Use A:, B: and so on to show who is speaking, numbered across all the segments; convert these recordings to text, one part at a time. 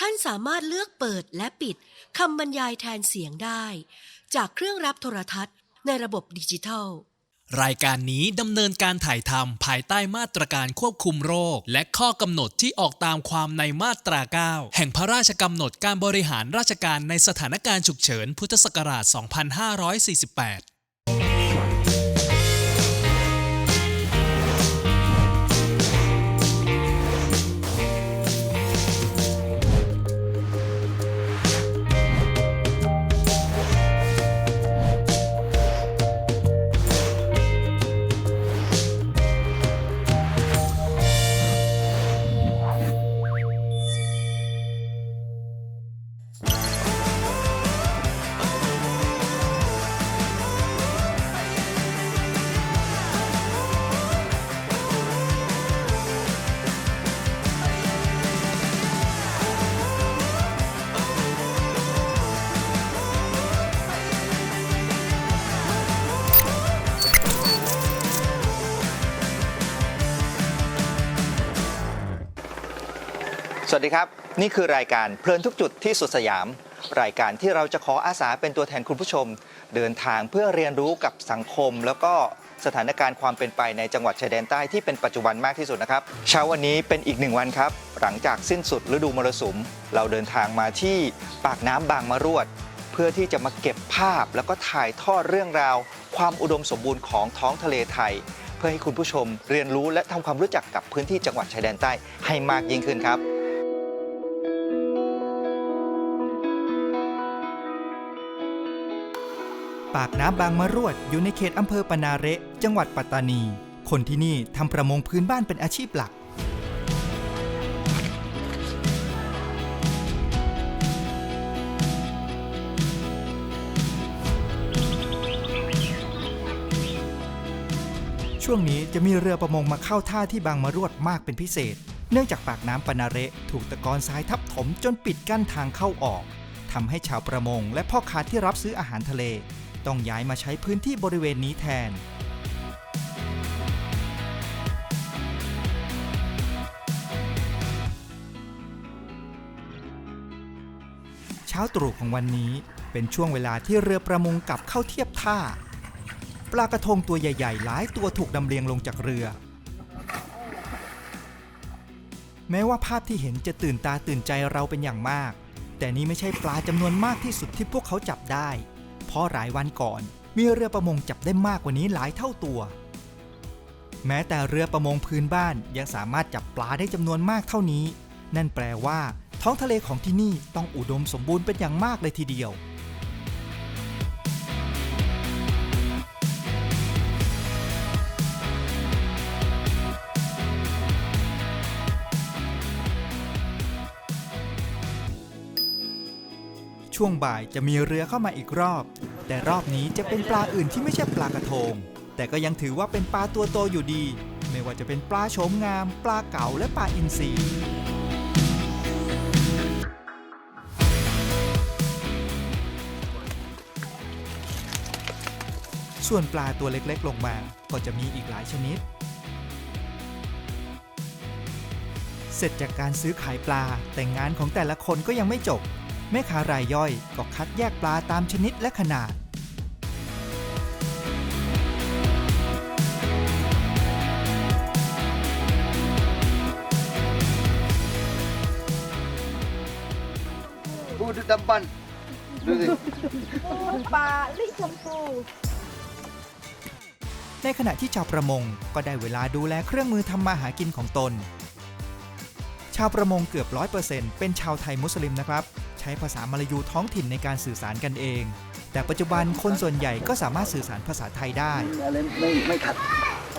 A: ท่านสามารถเลือกเปิดและปิดคำบรรยายแทนเสียงได้ จากเครื่องรับโทรทัศน์ในระบบดิจิทัล
B: รายการนี้ดำเนินการถ่ายทำภายใต้มาตรการควบคุมโรค และข้อกำหนดที่ออกตามความในมาตรา 9 แห่งพระราชกำหนดการบริหารราชการในสถานการณ์ฉุกเฉิน พุทธศักราช 2548
C: วัสดีครับ นี่คือรายการเพลินทุกจุดที่สุดสยาม รายการที่เราจะขออาสาเป็นตัวแทนคุณผู้ชม เดินทางเพื่อเรียนรู้กับสังคม แล้วก็สถานการณ์ความเป็นไปในจังหวัดชายแดนใต้ที่เป็นปัจจุบันมากที่สุดนะครับ เช้าวันนี้เป็นอีกหนึ่งวันครับ หลังจากสิ้นสุดฤดูมรสุม เราเดินทางมาที่ปากน้ำบางมะรวด เพื่อที่จะมาเก็บภาพ แล้วก็ถ่ายทอดเรื่องราว ความอุดมสมบูรณ์ของท้องทะเลไทยเพื่อให้คุณผู้ชมเรียนรู้และทำความรู้จักกับพื้นที่จังหวัดชายแดนใต้ให้มากยิ่งขึ้นครับ
D: ปากน้ำบางมะรวดอยู่ในเขตอำเภอปนาเระจังหวัดปัตตานี คนที่นี่ทำประมงพื้นบ้านเป็นอาชีพหลัก ช่วงนี้จะมีเรือประมงมาเข้าท่าที่บางมะรวดมากเป็นพิเศษ เนื่องจากปากน้ำปนาเระถูกตะกอนทรายทับถมจนปิดกั้นทางเข้าออกทำให้ชาวประมงและพ่อค้าที่รับซื้ออาหารทะเล ต้องย้ายมาใช้พื้นที่บริเวณนี้แทน เช้าตรู่ของวันนี้เป็นช่วงเวลาที่เรือประมงกลับเข้าเทียบท่า ปลากระทงตัวใหญ่ๆ หลายตัวถูกดำเลียงลงจากเรือ แม้ว่าภาพที่เห็นจะตื่นตาตื่นใจเราเป็นอย่างมาก แต่นี่ไม่ใช่ปลาจำนวนมากที่สุดที่พวกเขาจับได้ เพราะหลายวันก่อน มีเรือประมงจับได้มากกว่านี้หลายเท่าตัว แม้แต่เรือประมงพื้นบ้านยังสามารถจับปลาได้จำนวนมากเท่านี้ นั่นแปลว่า ท้องทะเลของที่นี่ต้องอุดมสมบูรณ์เป็นอย่างมากเลยทีเดียว ช่วงบ่ายจะมีเรือเข้ามาอีกรอบ แต่รอบนี้จะเป็นปลาอื่นที่ไม่ใช่ปลากระทง แต่ก็ยังถือว่าเป็นปลาตัวโตอยู่ดี ไม่ว่าจะเป็นปลาโฉมงาม ปลาเก๋าและปลาอินทรีส่วนปลาตัวเล็กๆ ลงมาก็จะมีอีกหลายชนิด เสร็จจากการซื้อขายปลาแต่งานของแต่ละคนก็ยังไม่จบ แม่ค้ารายย่อยก็คัดแยกปลาตามชนิดและขนาด
E: พูดดำบันดูสิ
F: ปลาลิชมพู
D: ในขณะที่ชาวประมงก็ได้เวลาดูแลเครื่องมือทำมาหากินของตน ชาวประมงเกือบร้อยเปอร์เซ็นต์เป็นชาวไทยมุสลิมนะครับ ใช้ภาษามลายูท้องถิ่นในการสื่อสารกันเอง แต่ปัจจุบันคนส่วนใหญ่ก็สามารถสื่อสารภาษาไทยได้
E: อะไรไม่ไม่ขัด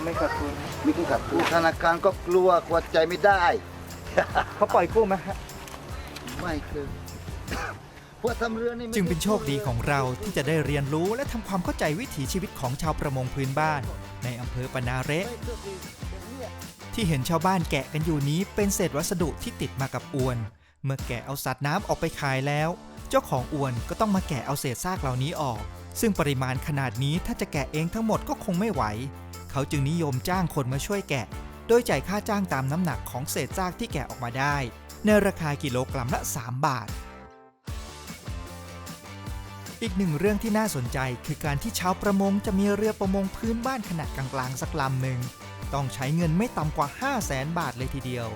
E: ไม่ขัดคุณไม่ขัดธนาคารก็กลัวกลัวใจไม่ได้
D: เขาปล่อยกู้ไหมฮะ
E: ไม่คือพวกทำเรือนี่ไม่
D: จึงเป็นโชคดีของเราที่จะได้เรียนรู้และทำความเข้าใจวิถีชีวิตของชาวประมงพื้นบ้าน ในอำเภอปานาเระ
E: ไม่โชคดีเนี่ย
D: ที่เห็นชาวบ้านแกะกันอยู่นี้เป็นเศษวัสดุที่ติดมากับอวน เมื่อแกะเอาสัตว์น้ำออกไปขายแล้ว เจ้าของอวนก็ต้องมาแกะเอาเศษซากเหล่านี้ออก ซึ่งปริมาณขนาดนี้ถ้าจะแกะเองทั้งหมดก็คงไม่ไหว เขาจึงนิยมจ้างคนมาช่วยแกะ โดยจ่ายค่าจ้างตามน้ำหนักของเศษซากที่แกะออกมาได้ ในราคากิโลกรัมละ 3 บาท อีกหนึ่งเรื่องที่น่าสนใจคือการที่ชาวประมงจะมีเรือประมงพื้นบ้านขนาดกลางๆสักลำหนึ่งต้องใช้เงินไม่ต่ำกว่า 5 0 0แสนบาทเลยทีเดียว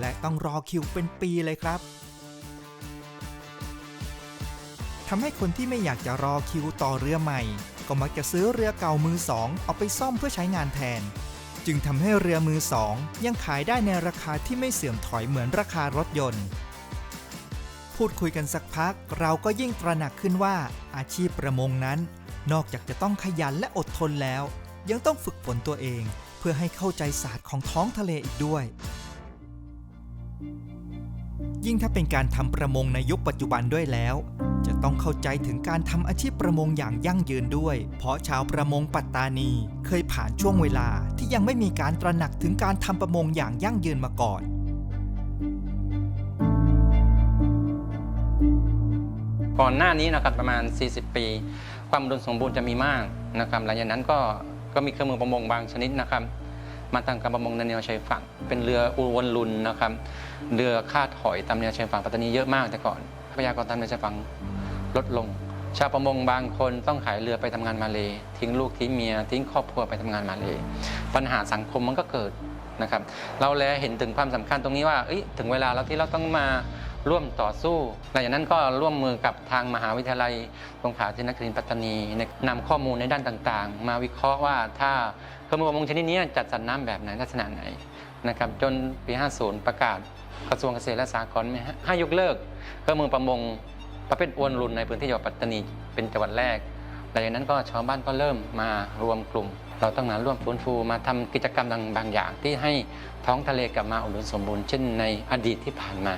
D: และต้องรอคิวเป็นปีเลยครับทำให้คนที่ไม่อยากจะรอคิวต่อเรือใหม่ ก็มักจะซื้อเรือเก่ามือสองเอาไปซ่อมเพื่อใช้งานแทน จึงทำให้เรือมือสองยังขายได้ในราคาที่ไม่เสื่อมถอยเหมือนราคารถยนต์ พูดคุยกันสักพักเราก็ยิ่งตระหนักขึ้นว่าอาชีพประมงนั้น นอกจากจะต้องขยันและอดทนแล้ว ยังต้องฝึกฝนตัวเอง เพื่อให้เข้าใจศาสตร์ของท้องทะเลอีกด้วย ยิ่งถ้าเป็นการทำประมงในยุคปัจจุบันด้วยแล้ว จะต้องเข้าใจถึงการทำอาชีพประมงอย่างยั่งยืนด้วย เพราะชาวประมงปัตตานี เคยผ่านช่วงเวลาที่ยังไม่มีการตระหนักถึงการทำประมงอย่างยั่งยืนมาก่อน
G: ก่อนหน้านี้นะครับประมาณ 40 ปี ความอุดมสมบูรณ์จะมีมากนะครับหลังจากนั้นก็ก็มีเครื่องมือประมงบางชนิดนะครับ มาทำการประมงในแนวชายฝั่ง เป็นเรืออุวนลุนนะครับ เรือคาดหอยตามแนวชายฝั่งปัตตานีเยอะมากแต่ก่อนทรัพยากรตามแนวชายฝั่งลดลง ชาวประมงบางคนต้องขายเรือไปทำงานมาเลยทิ้งลูกทิ้งเมีย ทิ้งครอบครัวไปทำงานมาเลยปัญหาสังคมมันก็เกิดนะครับ เราเลเห็นถึงความสำคัญตรงนี้ว่าถึงเวลาแล้วที่เราต้องมา ร่วมต่อสู้หลังจากนั้นก็ร่วมมือกับทางมหาวิทยาลัยสงขลาเทคนิครินทร์ปัตตานีนำข้อมูลในด้านต่างๆ มาวิเคราะห์ว่าถ้าเครื่องมือประมงชนิดนี้จัดสรรน้ำแบบไหนลักษณะไหนนะครับจนปี 50 ประกาศกระทรวงเกษตรและสหกรณ์ให้ยกเลิกเครื่องมือประมงประเภทอวนรุนในพื้นที่จังหวัดปัตตานีเป็นจังหวัดแรกหลังจากนั้นก็ชาวบ้านก็เริ่มมารวมกลุ่ม เราต้องมาร่วมฟื้นฟูมาทำกิจกรรมบางอย่าง ที่ให้ท้องทะเลกลับมาอุดมสมบูรณ์เช่นในอดีตที่ผ่านมา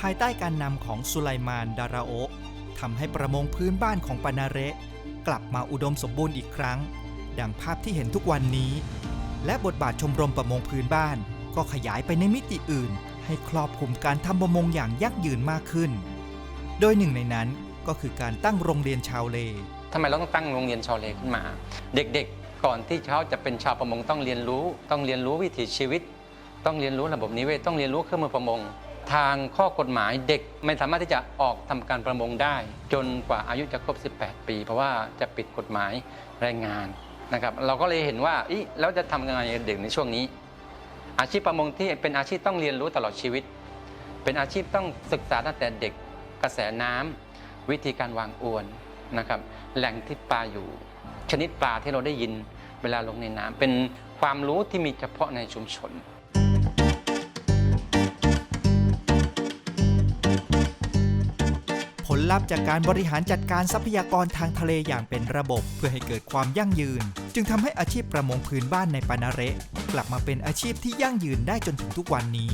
D: ภายใต้การนำของสุไลมานดาราโอทำให้ประมงพื้นบ้านของปานาเระกลับมาอุดมสมบูรณ์อีกครั้ง ดังภาพที่เห็นทุกวันนี้ และบทบาทชมรมประมงพื้นบ้าน ก็ขยายไปในมิติอื่น ให้ครอบคลุมการทำประมงอย่างยั่งยืนมากขึ้น โดยหนึ่งในนั้นก็คือการตั้งโรงเรียนชาวเล
G: ทำไมเราต้องตั้งโรงเรียนชาวเลขึ้นมา เด็กๆ ก่อนที่เขาจะเป็นชาวประมงต้องเรียนรู้ ต้องเรียนรู้วิถีชีวิต ต้องเรียนรู้ระบบนิเวศต้องเรียนรู้เครื่องมือประมง ทางข้อกฎหมายเด็กไม่สามารถที่จะออกทำการประมงได้ จนกว่าอายุจะครบ 18 ปี เพราะว่าจะปิดกฎหมายแรงงานนะครับ เราก็เลยเห็นว่าอีแล้วจะทำยังไงเด็กในช่วงนี้ อาชีพประมงที่เป็นอาชีพต้องเรียนรู้ตลอดชีวิต เป็นอาชีพต้องศึกษาตั้งแต่เด็กกระแสน้ำวิธีการวางอวนนะครับ แหล่งที่ปลาอยู่ ชนิดปลาที่เราได้ยินเวลาลงในน้ำเป็นความรู้ที่มีเฉพาะในชุมชน
D: ลัพธ์จากการบริหารจัดการทรัพยากรทางทะเลอย่างเป็นระบบ เพื่อให้เกิดความยั่งยืน จึงทำให้อาชีพประมงพื้นบ้านในปานาเระกลับมาเป็นอาชีพที่ยั่งยืนได้จนถึงทุกวันนี้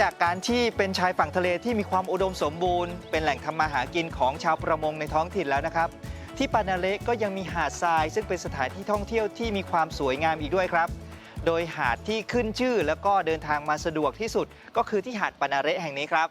C: จากการที่เป็นชายฝั่งทะเลที่มีความอุดมสมบูรณ์ เป็นแหล่งทำมาหากินของชาวประมงในท้องถิ่นแล้วนะครับ ที่ปานาเละก็ยังมีหาดทราย ซึ่งเป็นสถานที่ท่องเที่ยวที่มีความสวยงามอีกด้วยครับ โดยหาดที่ขึ้นชื่อแล้วก็เดินทางมาสะดวกที่สุด ก็คือที่หาดปานาเละแห่งนี้ครับ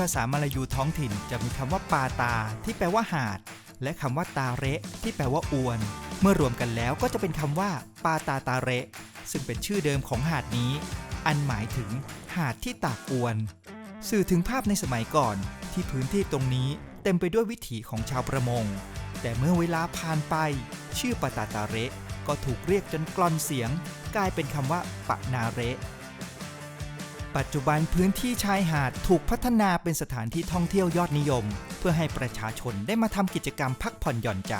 D: ภาษามลายูท้องถิ่นจะมีคำว่าปาตา ที่แปลว่าหาด และคำว่าตาเระที่แปลว่าอวน เมื่อรวมกันแล้วก็จะเป็นคำว่าปาตาตาเระซึ่งเป็นชื่อเดิมของหาดนี้ อันหมายถึงหาดที่ตากอวน สื่อถึงภาพในสมัยก่อน ที่พื้นที่ตรงนี้เต็มไปด้วยวิถีของชาวประมง แต่เมื่อเวลาผ่านไป ชื่อปะตาตาเระก็ถูกเรียกจนกลอนเสียง กลายเป็นคำว่าปะนาเระ ปัจจุบันพื้นที่ชายหาดถูกพัฒนาเป็นสถานที่ท่องเที่ยวยอดนิยม เพื่อให้ประชาชนได้มาทำกิจกรรมพักผ่อนหย่อนใจ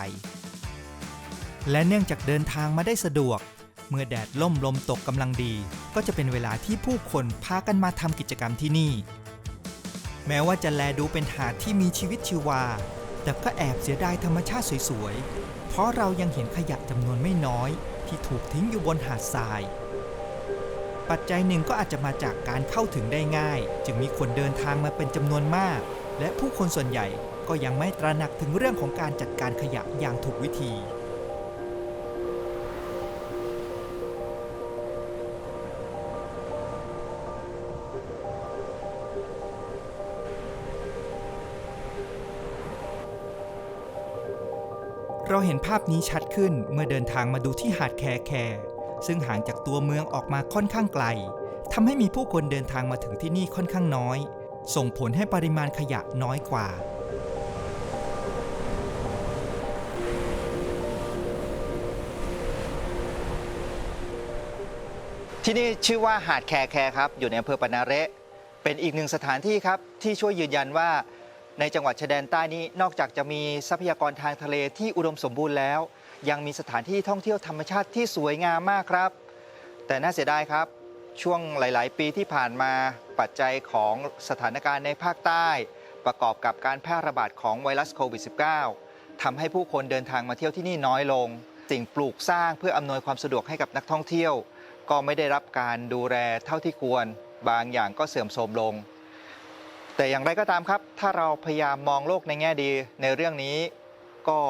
D: และเนื่องจากเดินทางมาได้สะดวก เมื่อแดดล่มลมตกกำลังดี ก็จะเป็นเวลาที่ผู้คนพากันมาทำกิจกรรมที่นี่ แม้ว่าจะแลดูเป็นหาดที่มีชีวิตชีวา แต่ก็แอบเสียดายธรรมชาติสวยๆ เพราะเรายังเห็นขยะจำนวนไม่น้อย ที่ถูกทิ้งอยู่บนหาดทราย ปัจจัยหนึ่งก็อาจจะมาจากการเข้าถึงได้ง่าย จึงมีคนเดินทางมาเป็นจำนวนมาก และผู้คนส่วนใหญ่ก็ยังไม่ตระหนักถึงเรื่องของการจัดการขยะอย่างถูกวิธี เราเห็นภาพนี้ชัดขึ้นเมื่อเดินทางมาดูที่หาดแคแค ซึ่งห่างจากตัวเมืองออกมาค่อนข้างไกลทำให้มีผู้คนเดินทางมาถึงที่นี่ค่อนข้างน้อย ส่งผลให้ปริมาณขยะน้อยกว่า
C: ที่นี่ชื่อว่าหาดแคแคครับอยู่ในอำเภอปะนาเระเป็นอีกหนึ่งสถานที่ครับที่ช่วยยืนยันว่า ในจังหวัดชายแดนใต้นี้นอกจากจะมีทรัพยากรทางทะเลที่อุดมสมบูรณ์แล้ว ยังมีสถานที่ท่องเที่ยวธรรมชาติที่สวยงามมากครับ แต่น่าเสียดายครับ ช่วงหลาย ๆ ปีที่ผ่านมาปัจจัยของสถานการณ์ในภาคใต้ ประกอบกับการแพร่ระบาดของไวรัสโควิด -19 ทำให้ผู้คนเดินทางมาเที่ยวที่นี่น้อยลง สิ่งปลูกสร้างเพื่ออำนวยความสะดวกให้กับนักท่องเที่ยว ก็ไม่ได้รับการดูแลเท่าที่ควร บางอย่างก็เสื่อมโทรมลงแต่อย่างไรก็ตามครับ ถ้าเราพยายามมองโลกในแง่ดีในเรื่องนี้ ก็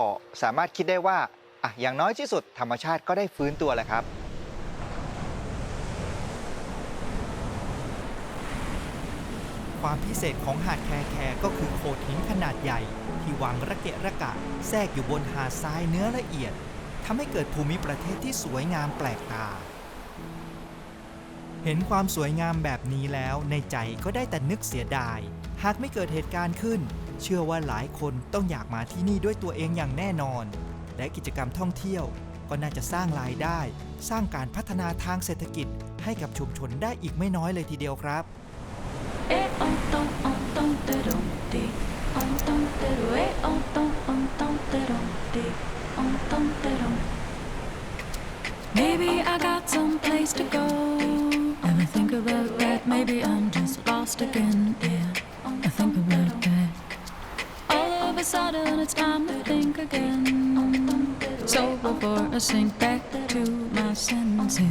C: สามารถคิดได้ว่า อะอย่างน้อยที่สุดธรรมชาติก็ได้ฟื้นตัวแหละครับ
D: ความพิเศษของหาดแคแคก็คือโขดหินขนาดใหญ่ ที่วางระเกะระกะ แทรกอยู่บนหาดทรายเนื้อละเอียดทำให้เกิดภูมิประเทศที่สวยงามแปลกตา เห็นความสวยงามแบบนี้แล้วในใจก็ได้แต่นึกเสียดาย หากไม่เกิดเหตุการณ์ขึ้น เชื่อว่าหลายคนต้องอยากมาที่นี่ด้วยตัวเองอย่างแน่นอน และกิจกรรมท่องเที่ยว ก็น่าจะสร้างรายได้ สร้างการพัฒนาทางเศรษฐกิจ ให้กับชุมชนได้อีกไม่น้อยเลยทีเดียวครับ
H: Eh om tom om tom de dom de om tom de do eh om tom om tom de dom de om tom de dom Maybe I got some place to go and I think about that maybe I'm just lost again yeah I think about that All of a sudden it's time to think again So before I sink back to my senses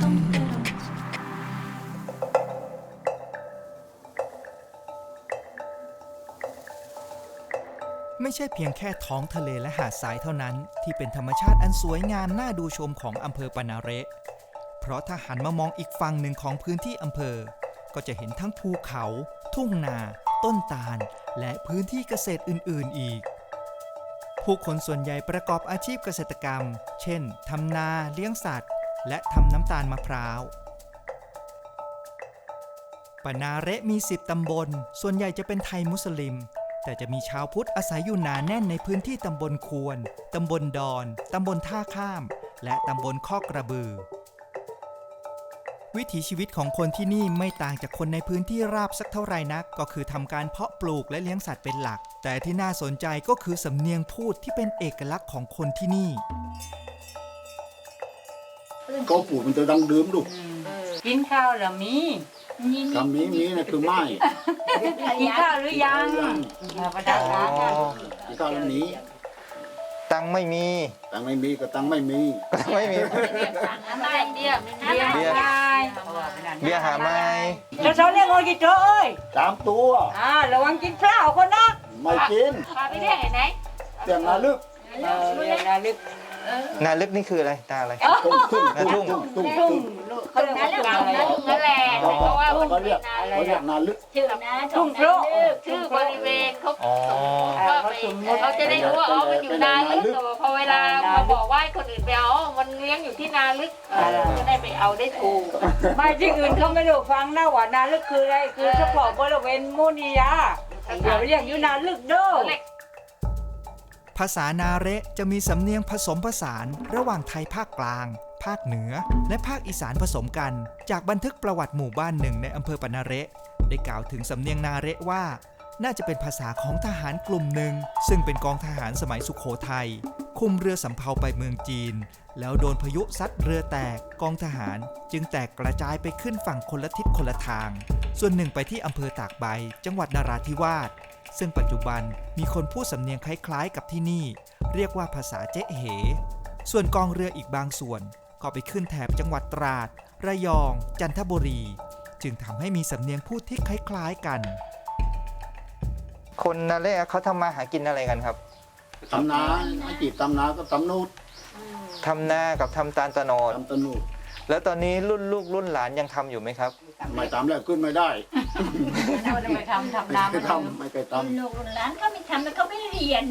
D: ไม่ใช่เพียงแค่ท้องทะเลและหาดทรายเท่านั้น ที่เป็นธรรมชาติอันสวยงามน่าดูชมของอำเภอปานาเระเพราะถ้าหันมามองอีกฝั่งหนึ่งของพื้นที่อำเภอ ก็จะเห็นทั้งภูเขา ทุ่งนา ต้นตาล และพื้นที่เกษตรอื่น ๆ อีก ผู้คนส่วนใหญ่ประกอบอาชีพเกษตรกรรม เช่น ทำนา เลี้ยงสัตว์ และทำน้ำตาลมะพร้าวปานาเระมี 10 ตำบล ส่วนใหญ่จะเป็นไทยมุสลิม แต่จะมีชาวพุทธอาศัยอยู่หนาแน่นในพื้นที่ตำบลควร ตำบลดอน ตำบลท่าข้าม และตำบลข้อกระบือ วิถีชีวิตของคนที่นี่ไม่ต่างจากคนในพื้นที่ราบสักเท่าไหร่นัก ก็คือทำการเพาะปลูกและเลี้ยงสัตว์เป็นหลัก แต่ที่น่าสนใจก็คือสำเนียงพูดที่เป็นเอกลักษณ์ของคนที่นี่
E: เขาปลูกมันจะดังเดิมลูก
F: กินข้าวแล้วมี
E: คำนี้มีนะคือไม่
F: กินข้าวหรือยัง
E: ยัง
F: ประดับร้าน
E: กินข้าวแล้วหนี้
C: ตังค์ไม่มี
E: ตังค์ไม่มีก็ตังค์ไม่มี
C: ตังค์ไม่มี
F: อะไรเดียว เบียร์
C: เบียร์เบียร์หาไม้
F: แล้วเขาเรียกโอจิโจ้เอ้ย
E: สามตัว
F: อ่าระวังกินข้าวคนนะ
E: ไม่กิน
F: พาไปเรียกไหน
E: เตียงนาลึก
F: เออเรียกนาลึก
C: นาลึกนี่คืออะไรนาอะไร
E: ทุ่งทุ่ง
C: นาทุ่ง
E: ทุ่งทุ่ง
F: ทุ่ง
E: ทุ่ง
F: ลูกเขาเรียกว่าทุ่งอะไร
I: นั่นแหละเพราะว่ามัน
E: เขา
I: เป็
E: เรีย
I: น
E: ก
I: นา
E: เขาเรียกนาลึก
I: ชื่อนะ
F: ทุ่งพลุ
I: ชื่อบริเวณเขา
C: อ๋อ
I: ว่าไปเขาจะได้รู้ว่าอ๋อมันอยู่นาลึกแต่ว่าพอเวลามาบอกว่าให้คนอื่นไปเอามันเลี้ยงอยู่ที่นาลึกจะได้ไปเอาได้ถูก
F: ไม่ที่อื่นเขาไม่รู้ฟังนะว่านาลึกคืออะไรคือเฉพาะบริเวณโมนิยาเดี๋ยวเรียกอยู่นาลึกเด้อ
D: ภาษานาเระจะมีสำเนียงผสมผสานระหว่างไทยภาคกลาง ภาคเหนือ และภาคอีสานผสมกัน จากบันทึกประวัติหมู่บ้านหนึ่งในอำเภอปนาเระได้กล่าวถึงสำเนียงนาเระว่า น่าจะเป็นภาษาของทหารกลุ่มหนึ่ง ซึ่งเป็นกองทหารสมัยสุขโขทัยคุมเรือสำเภาไปเมืองจีน แล้วโดนพายุซัดเรือแตกกองทหาร จึงแตกกระจายไปขึ้นฝั่งคนละทิศคนละทาง ส่วนหนึ่งไปที่อำเภอตากใบ จังหวัดนราธิวาส ซึ่งปัจจุบันมีคนพูดสำเนียงคล้ายๆ กับที่นี่ เรียกว่าภาษาเจ๊เห ส่วนกองเรืออีกบางส่วน ก็ไปขึ้นแถบจังหวัดตราด ระยอง จันทบุรี จึงทำให้มีสำเนียงพูดที่คล้ายๆกัน
C: คนนาเละเขาทำมาหากินอะไรกันครับ
E: ตำนาไม่จีบตำนาก็ตำนูด
C: ทำนากับทำตาลตะโนด
E: ตำตะนูด
C: แล้วตอนนี้รุ่นลูกรุ่นหลานยังทำอยู่ไหมครับ
E: ไม่ตำแล้วขึ้นไม่ได้
F: เราจะไปทำทำ
E: ไม่
F: น้
E: เคยทำไม่เคยท
I: ลูกหลานเขาไม่ทำแล้วเขาไม่เรียน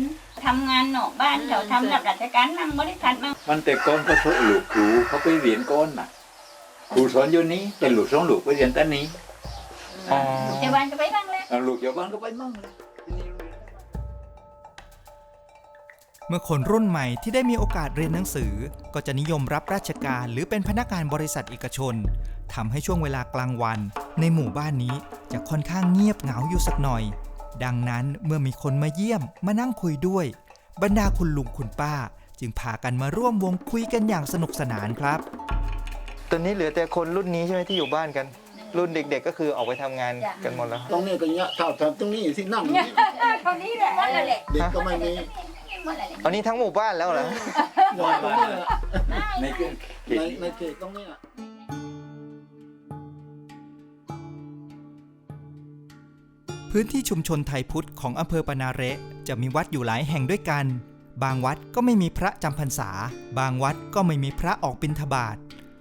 I: ทำงานนอกบ้านเขาทำรับราชการมั่งบริษัทมั่ง
J: มันแต่ก่อนก็ทุกลูกครูเขาไปเรียนก้อนน่ะครูสอนอยู่นี้แต่ลูกสองลูกไปเรียนแต่นี้
C: อ๋อ
I: เจ้าบ้านก็ไปบ้างเลย
J: แล้ว ลูกชาวบ้านก็ไปมั่งเลย
D: เมื่อคนรุ่นใหม่ที่ได้มีโอกาสเรียนหนังสือ ก็จะนิยมรับราชการหรือเป็นพนักงานบริษัทเอกชน ทำให้ช่วงเวลากลางวัน ในหมู่บ้านนี้จะค่อนข้างเงียบเหงาอยู่สักหน่อย ดังนั้นเมื่อมีคนมาเยี่ยมมานั่งคุยด้วย บรรดาคุณลุงคุณป้า จึงพากันมาร่วมวงคุยกันอย่างสนุกสนานครับ
C: ตอนนี้เหลือแต่คนรุ่นนี้ใช่ไหมที่อยู่บ้านกัน รุ่นเด็ก ๆ ก็คือออกไปทำงานกันหมดแล้วำ
E: ตรงนี้ก็เนี้ยเท่าทำตรงนี้ที่นั่งำ
F: คนนี้แหละ
I: หมดเลยแหละ
E: เด็กก็ไม่มี
I: หมดเลย
C: อันนี้ทั้งหมู่บ้านแล้วเหรอ
E: นอนตรงนี้แหละ
J: ในเขต
E: ในในเขตตรงนี้แหละ
D: พื้นที่ชุมชนไทยพุทธของอำเภอปานาเระจะมีวัดอยู่หลายแห่งด้วยกัน บางวัดก็ไม่มีพระจำพรรษา บางวัดก็ไม่มีพระออกบิณฑบาต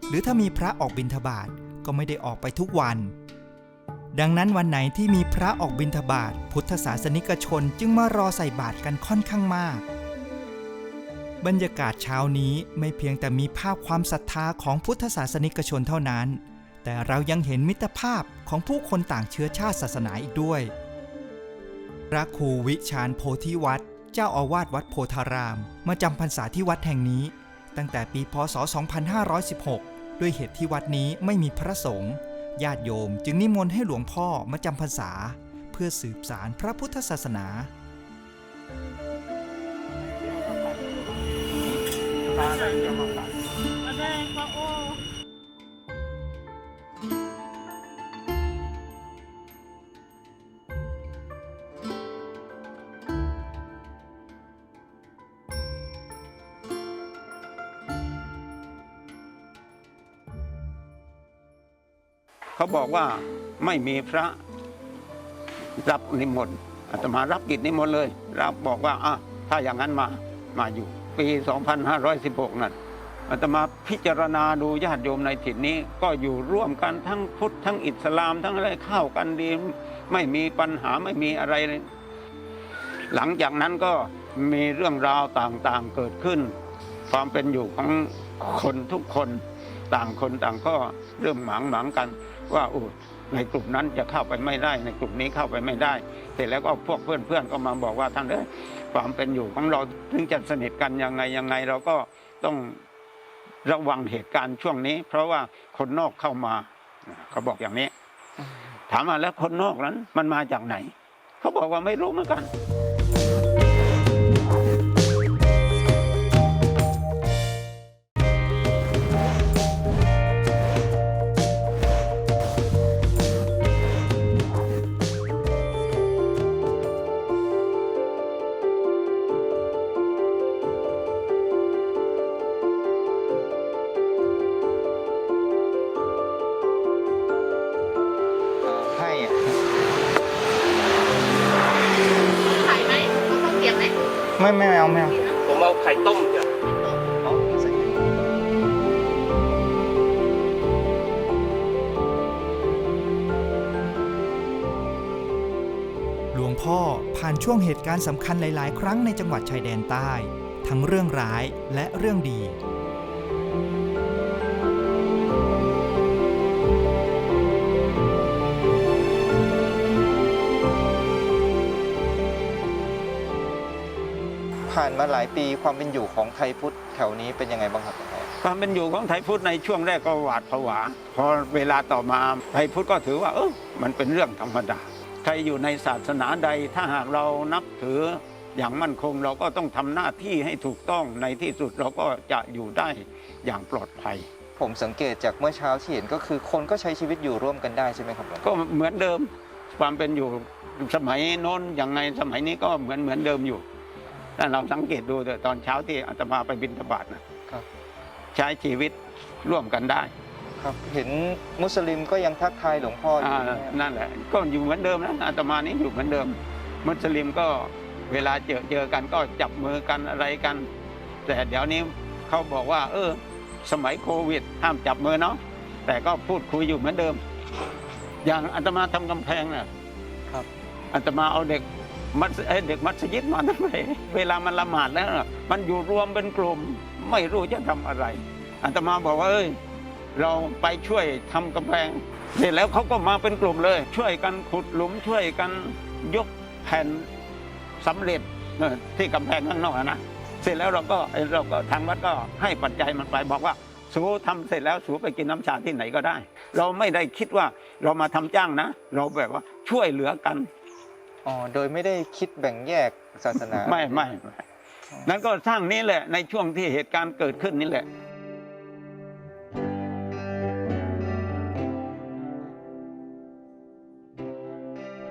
D: หรือถ้ามีพระออกบิณฑบาตก็ไม่ได้ออกไปทุกวัน ดังนั้นวันไหนที่มีพระออกบิณฑบาตพุทธศาสนิกชนจึงมารอใส่บาตรกันค่อนข้างมาก บรรยากาศเช้านี้ไม่เพียงแต่มีภาพความศรัทธาของพุทธศาสนิกชนเท่านั้น แต่เรายังเห็นมิตรภาพของผู้คนต่างเชื้อชาติศาสนาอีกด้วย พระครูวิชาญโพธิวัตรเจ้าอาวาสวัดโพธาราม มาจำพรรษาที่วัดแห่งนี้ ตั้งแต่ปีพศ 2516 ด้วยเหตุที่วัดนี้ไม่มีพระสงฆ์ญาติโยมจึงนิมนต์ให้หลวงพ่อมาจำพรรษา เพื่อสืบสารพระพุทธศาสนา
J: เขาบอกว่าไม่มีพระรับนิมนต์อาตมารับกิจนิมนต์เลยรับบอกว่าอะถ้าอย่างนั้นมามาอยู่ ปี 2516 นั่นอาตมาพิจารณาดูญาติโยมในถิ่นนี้ ก็อยู่ร่วมกันทั้งพุทธทั้งอิสลามทั้งอะไรเข้ากันดี ไม่มีปัญหาไม่มีอะไรเลยหลังจากนั้นก็มีเรื่องราวต่างๆเกิดขึ้น ความเป็นอยู่ของคนทุกคนต่างคนต่างก็เริ่มหมางหมางกัน ว่าโอ้ในกลุ่มนั้นจะเข้าไปไม่ได้ ในกลุ่มนี้เข้าไปไม่ได้ เสร็จแล้วก็พวกเพื่อนๆก็มาบอกว่าท่านเอ้ยความเป็นอยู่ของเราถึงจะสนิทกันยังไงยังไงเราก็ต้องระวังเหตุการณ์ช่วงนี้ เพราะว่าคนนอกเข้ามาเขาบอกอย่างนี้ ถามมาแล้วคนนอกนั้นมันมาจากไหน เขาบอกว่าไม่รู้เหมือนกัน
I: ไม่ไม่
C: เอาไม่เอา
G: ผมเอาไข่ต้มจ้ะ
D: หลวงพ่อผ่านช่วงเหตุการณ์สำคัญหลาย ๆ ครั้งในจังหวัดชายแดนใต้ ทั้งเรื่องร้ายและเรื่องดี
C: ผ่านมาหลายปีความเป็นอยู่ของไทยพุทธแถวนี้เป็นยังไงบ้างครับหลวงพ่อ
J: ความเป็นอยู่ของไทยพุทธในช่วงแรกก็หวาดผวา พอเวลาต่อมาไทยพุทธก็ถือว่าเออมันเป็นเรื่องธรรมดาใครอยู่ในศาสนาใดถ้าหากเรานับถืออย่างมั่นคงเราก็ต้องทำหน้าที่ให้ถูกต้องในที่สุดเราก็จะอยู่ได้อย่างปลอดภัย
C: ผมสังเกตจากเมื่อเช้าที่เห็นก็คือคนก็ใช้ชีวิตอยู่ร่วมกันได้ใช่ไหมครับหลวงพ่อ
J: ก็เหมือนเดิมความเป็นอยู่สมัยโน้นอย่างไงสมัยนี้ก็เหมือนเหมือนเดิมอยู่ ถ้าเราสังเกตดูเถอะตอนเช้าที่อาตมาไปบิณฑบาตนะครับ ใช้ชีวิตร่วมกันได้
C: ครับเห็นมุสลิมก็ยังทักทายหลวงพ่ออยู่
J: อ่า
C: ใช่ไหมครับ
J: นั่นแหละก็อยู่เหมือนเดิมนะอาตมานี่อยู่เหมือนเดิม มุสลิมก็เวลาเจอเจอกันก็จับมือกันอะไรกัน แต่เดี๋ยวนี้เขาบอกว่า เออ สมัยโควิด ห้ามจับมือเนาะแต่ก็พูดคุยอยู่เหมือนเดิม อย่างอาตมาทำกำแพงน่ะ
C: ครับ
J: อาตมาเอาเด็ก มัสเอ้เด็กมัสยิดมาทำไมเวลามันละหมาดแล้วมันอยู่รวมเป็นกลุ่ม ไม่รู้จะทำอะไรอาตมาบอกว่าเอ้ยเราไปช่วยทำกำแพงเสร็จแล้วเขาก็มาเป็นกลุ่มเลย ช่วยกันขุดหลุมช่วยกันยกแผ่นสำเร็จที่กำแพงข้างนอกนะเสร็จแล้วเราก็เราก็ทางวัดก็ให้ปัจจัยมันไปบอกว่าสูทำเสร็จแล้วสูไปกินน้ำชาที่ไหนก็ได้ เราไม่ได้คิดว่าเรามาทำจ้างนะ เราแบบว่าช่วยเหลือกัน
C: อ๋อโดยไม่ได้คิดแบ่งแยกศาสนา
J: ไม่ไม่ไม่นั้นก็สร้างนี้แหละในช่วงที่เหตุการณ์เกิดขึ้นนี่แหละ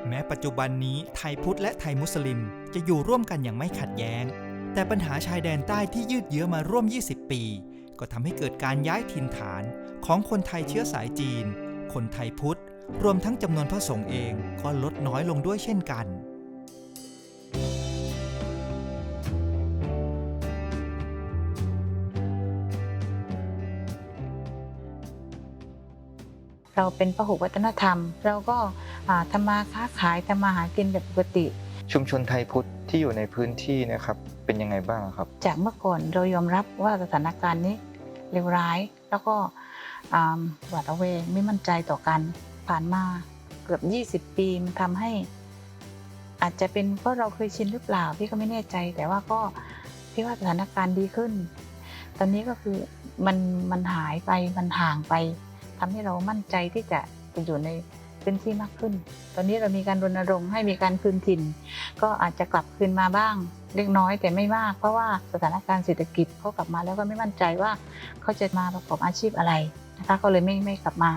D: แม้ปัจจุบันนี้ไทยพุทธและไทยมุสลิมจะอยู่ร่วมกันอย่างไม่ขัดแย้ง แต่ปัญหาชายแดนใต้ที่ยืดเยื้อมาร่วม 20 ปี ก็ทำให้เกิดการย้ายถิ่นฐานของคนไทยเชื้อสายจีน คนไทยพุทธ รวมทั้งจำนวนพระสงฆ์เองก็ลดน้อยลงด้วยเช่นกัน
K: เราเป็นพหุวัฒนธรรม เราก็อ่าทำมาค้าขายทำมาหากินแบบปกติ
C: ชุมชนไทยพุทธที่อยู่ในพื้นที่เนะครับเป็นยังไงบ้างครับ
K: จากเมื่อก่อนเรายอมรับว่าสถานการณ์นี้เลวร้ายแล้วก็อ่าหวาดระแวงไม่มั่นใจต่อกัน ผ่านมาเกือบ 20 ปีมันทำให้ อาจจะเป็นเพราะเราเคยชินหรือเปล่าพี่ก็ไม่แน่ใจ แต่ว่าก็พี่ว่าสถานการณ์ดีขึ้น ตอนนี้ก็คือมันมันหายไปมันห่างไปทำให้เรามั่นใจที่จะจะอยู่ในพื้นที่มากขึ้น ตอนนี้เรามีการรณรงค์ให้มีการคืนถิ่น ก็อาจจะกลับคืนมาบ้าง เล็กน้อยแต่ไม่มาก เพราะว่าสถานการณ์เศรษฐกิจเขากลับมาแล้วก็ไม่มั่นใจว่าเขาจะมาประกอบอาชีพอะไรนะคะก็เลยไม่ไม่กลับมา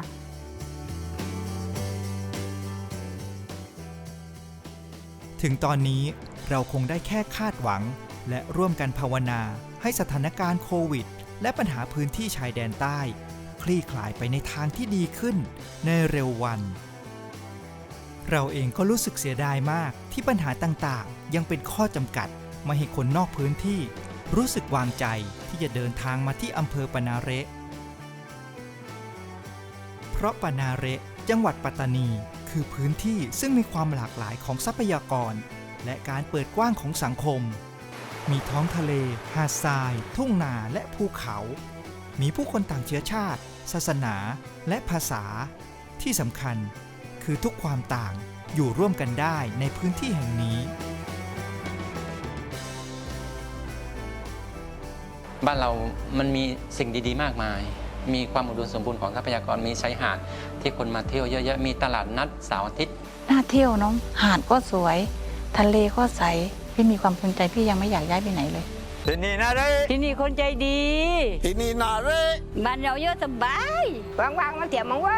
D: ถึงตอนนี้เราคงได้แค่คาดหวัง และร่วมกันภาวนาให้สถานการณ์โควิด และปัญหาพื้นที่ชายแดนใต้ คลี่คลายไปในทางที่ดีขึ้นในเร็ววัน เราเองก็รู้สึกเสียดายมากที่ปัญหาต่างๆ ยังเป็นข้อจำกัดไม่ให้คนนอกพื้นที่ รู้สึกวางใจที่จะเดินทางมาที่อำเภอปนาเระเพราะปนาเระจังหวัดปัตตานี คือพื้นที่ซึ่งมีความหลากหลายของทรัพยากร และการเปิดกว้างของสังคม มีท้องทะเล หาดทราย ทุ่งนาและภูเขา มีผู้คนต่างเชื้อชาติ ศาสนา และภาษา ที่สำคัญ คือทุกความต่างอยู่ร่วมกันได้ในพื้นที่แห่งนี้
G: บ้านเรามันมีสิ่งดี ๆ มากมาย มีความอุดมสมบูรณ์ของทรัพยากรมีชายหาดที่คนมาเที่ยวเยอะแยะมีตลาดนัดเสาร์อาทิตย์
K: น่าเที่ยวน้องหาดก็สวย ทะเลก็ใสพี่มีความภูมิใจพี่ยังไม่อยากย้ายไปไหนเลย
E: ที่นี่นะเร
F: ที่นี่คนใจดี
E: ที่นี่นาเร
F: บ้านเราเยอะสบายว่างๆมาเที่ยวมังเว้